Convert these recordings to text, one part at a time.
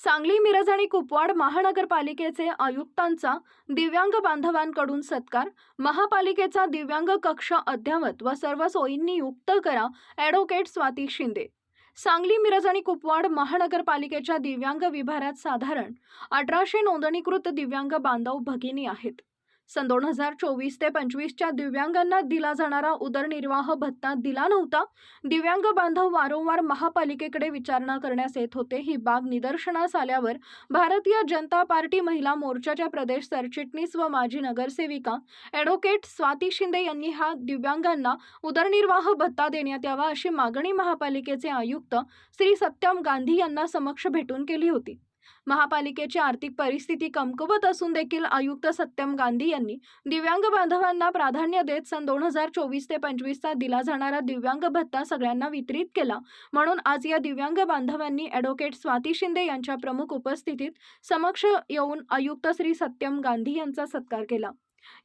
सांगली मिरज आणि कुपवाड महानगरपालिकेचे आयुक्तांचा दिव्यांग बांधवांकडून सत्कार महापालिकेचा दिव्यांग कक्ष अद्यावत व सर्व सोयींनी युक्त करा ॲडव्होकेट स्वाती शिंदे. सांगली मिरज आणि कुपवाड महानगरपालिकेच्या दिव्यांग विभागात साधारण अठराशे नोंदणीकृत दिव्यांग बांधव भगिनी आहेत. सन दोन हजार चोवीस ते पंचवीसच्या दिव्यांगांना दिला जाणारा उदरनिर्वाह भत्ता दिला नव्हता. दिव्यांग बांधव वारंवार महापालिकेकडे विचारणा करण्यास येत होते. ही बाब निदर्शनास आल्यावर भारतीय जनता पार्टी महिला मोर्चाच्या प्रदेश सरचिटणीस व माजी नगरसेविका ॲडव्होकेट स्वाती शिंदे यांनी हा दिव्यांगांना उदरनिर्वाह भत्ता देण्यात यावा अशी मागणी महापालिकेचे आयुक्त श्री सत्यम गांधी यांना समक्ष भेटून केली होती. महापालिकेची आर्थिक परिस्थिती कमकुवत असून देखील आयुक्त सत्यम गांधी यांनी दिव्यांग बांधवांना प्राधान्य देत सन दोन हजार चोवीस ते पंचवीसचा दिला जाणारा दिव्यांग भत्ता सगळ्यांना वितरित केला. म्हणून आज या दिव्यांग बांधवांनी ॲडव्होकेट स्वाती शिंदे यांच्या प्रमुख उपस्थितीत समक्ष येऊन आयुक्त श्री सत्यम गांधी यांचा सत्कार केला.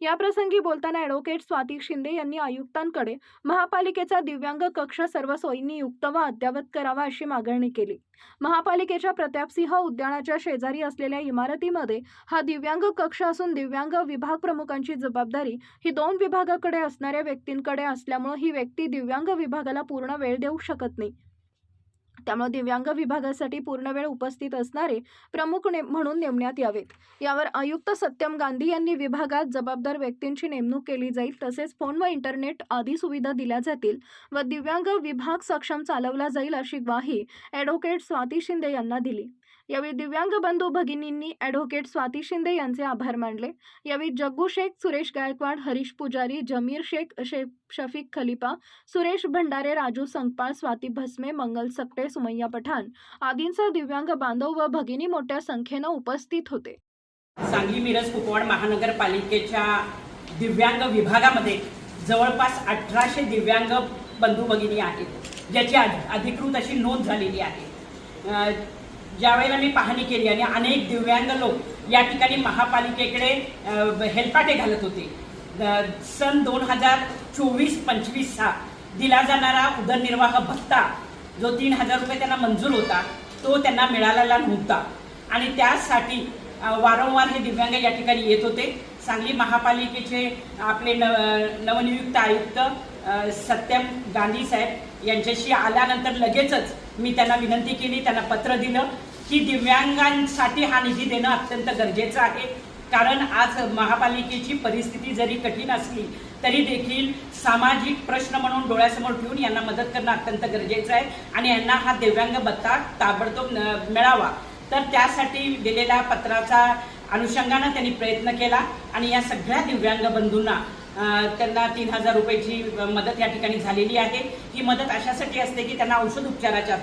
याप्रसंगी बोलताना ॲडव्होकेट स्वाती शिंदे यांनी आयुक्तांकडे महापालिकेचा दिव्यांग कक्ष सर्व सोयींनी युक्त व अद्यावत करावा अशी मागणी केली. महापालिकेच्या प्रतापसिंह उद्यानाच्या शेजारी असलेल्या इमारतीमध्ये हा दिव्यांग कक्ष असून दिव्यांग विभाग प्रमुखांची जबाबदारी ही दोन विभागाकडे असणाऱ्या व्यक्तींकडे असल्यामुळे ही व्यक्ती दिव्यांग विभागाला पूर्ण वेळ देऊ शकत नाही. त्यामुळे दिव्यांग विभागासाठी पूर्ण वेळ उपस्थित असणारे प्रमुख ने म्हणून नेमण्यात यावेत. यावर आयुक्त सत्यम गांधी यांनी विभागात जबाबदार व्यक्तींची नेमणूक केली जाईल तसेच फोन व इंटरनेट आदी सुविधा दिल्या जातील व दिव्यांग विभाग सक्षम चालवला जाईल अशी ग्वाही ॲडव्होकेट स्वाती शिंदे यांना दिली. यावेळी दिव्यांग बंधू भगिनींनी ॲडव्होकेट स्वाती शिंदे यांचे आभार मानले. यावेळी जग्गू शेख सुरेश गायकवाड हरीश पुजारी जमीर शेख शेख शफीक खलिपा सुरेश भंडारे राजू संकपाळ स्वाती भस्मे मंगल सकटे सुमय्या पठाण आदींसह दिव्यांग बांधव व भगिनी मोठ्या संख्येनं उपस्थित होते. सांगली मिरज कुपवाड महानगरपालिकेच्या दिव्यांग विभागामध्ये जवळपास अठराशे दिव्यांग बंधू भगिनी आहेत ज्याची अधिकृत अशी नोंद झालेली आहे. ज्यावेळेला मी पाहणी केली आणि अनेक दिव्यांग लोक या ठिकाणी महापालिकेकडे हेलपाटे घालत होते. सन दोन हजार चोवीस पंचवीस पंचवीसचा दिला जाणारा उदरनिर्वाह भत्ता जो तीन हजार रुपये त्यांना मंजूर होता तो त्यांना मिळालेला नव्हता. आणि त्यासाठी वारंवार हे दिव्यांग या ठिकाणी येत होते. सांगली महापालिकेचे आपले न नवनियुक्त आयुक्त सत्यम गांधी साहेब यांच्याशी आल्यानंतर लगेचच मी त्यांना विनंती केली त्यांना पत्र दिलं की दिव्यांगांसाठी हा निधी देणं अत्यंत गरजेचं आहे. कारण आज महापालिकेची परिस्थिती जरी कठीण असली तरी देखील सामाजिक प्रश्न म्हणून डोळ्यासमोर ठेवून यांना मदत करणं अत्यंत गरजेचं आहे आणि यांना हा दिव्यांग भत्ता ताबडतोब मिळावा. तर त्यासाठी दिलेल्या पत्राचा अनुषंगानं त्यांनी प्रयत्न केला आणि या सगळ्या दिव्यांग बंधूंना त्यांना तीन हजार रुपयाची मदत या ठिकाणी झालेली आहे. ही मदत अशासाठी असते की त्यांना औषध उपचाराच्या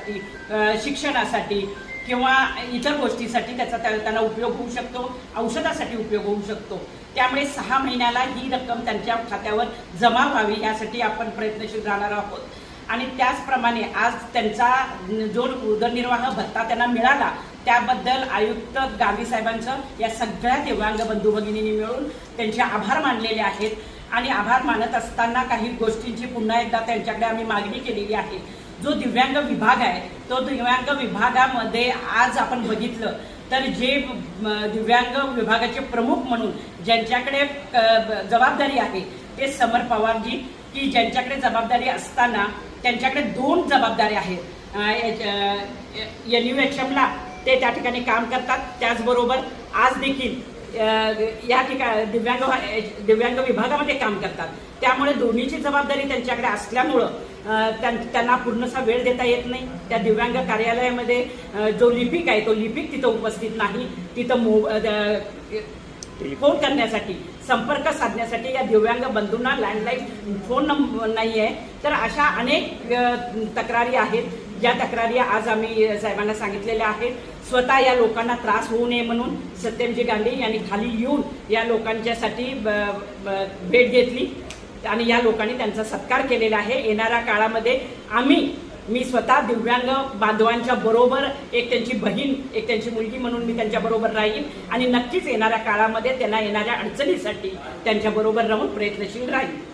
शिक्षणासाठी किंवा इतर गोष्टीसाठी त्याचा त्या- त्यांना उपयोग होऊ शकतो औषधासाठी उपयोग होऊ शकतो. त्यामुळे सहा महिन्याला ही रक्कम त्यांच्या खात्यावर जमा व्हावी यासाठी आपण प्रयत्नशील राहणार आहोत. आणि त्याचप्रमाणे आज त्यांचा जो उदरनिर्वाह भत्ता त्यांना मिळाला त्याबद्दल आयुक्त गांधी साहेबांचं या सगळ्या दिव्यांग बंधू भगिनींनी मिळून त्यांचे आभार मानलेले आहेत. आणि आभार मानत असताना काही गोष्टींची पुन्हा एकदा त्यांच्याकडे आम्ही मागणी केलेली आहे. जो दिव्यांग विभाग आहे तो दिव्यांग विभागामध्ये आज आपण बघितलं तर जे दिव्यांग विभागाचे प्रमुख म्हणून ज्यांच्याकडे जबाबदारी आहे ते समर पवारजी की ज्यांच्याकडे जबाबदारी असताना त्यांच्याकडे दोन जबाबदारी आहेत. एन यू एच एमला ते त्या ठिकाणी काम करतात. त्याचबरोबर आज देखील या ठिकाणी दिव्यांग दिव्यांग विभागामध्ये काम करतात. त्यामुळे दोन्हीची जबाबदारी त्यांच्याकडे असल्यामुळं त्यां- त्यांना पूर्णसा वेळ देता येत नाही. त्या दिव्यांग कार्यालयामध्ये जो लिपिक आहे तो लिपिक तिथं उपस्थित नाही. तिथं मो रिपोर्ट फोन करण्यासाठी संपर्क साधण्यासाठी या दिव्यांग बंधूंना लँडलाईन फोन नंबर नाही आहे तर अशा अनेक तक्रारी आहेत. ज्या तक्रारी आज आम्ही साहेबांना सांगितलेल्या आहेत स्वतः या लोकांना त्रास होऊ नये म्हणून सत्यमजी गांधी यांनी खाली येऊन या लोकांच्यासाठी ब- ब- भेट घेतली आणि या लोकांनी त्यांचा सत्कार केलेला आहे. येणाऱ्या काळामध्ये आम्ही मी स्वतः दिव्यांग बांधवांच्या बरोबर एक त्यांची बहीण एक त्यांची मुलगी म्हणून मी त्यांच्या बरोबर राहीन आणि नक्कीच येणाऱ्या काळामध्ये त्यांना येणाऱ्या अडचणीसाठी त्यांच्या बरोबर राहून प्रयत्नशील राहील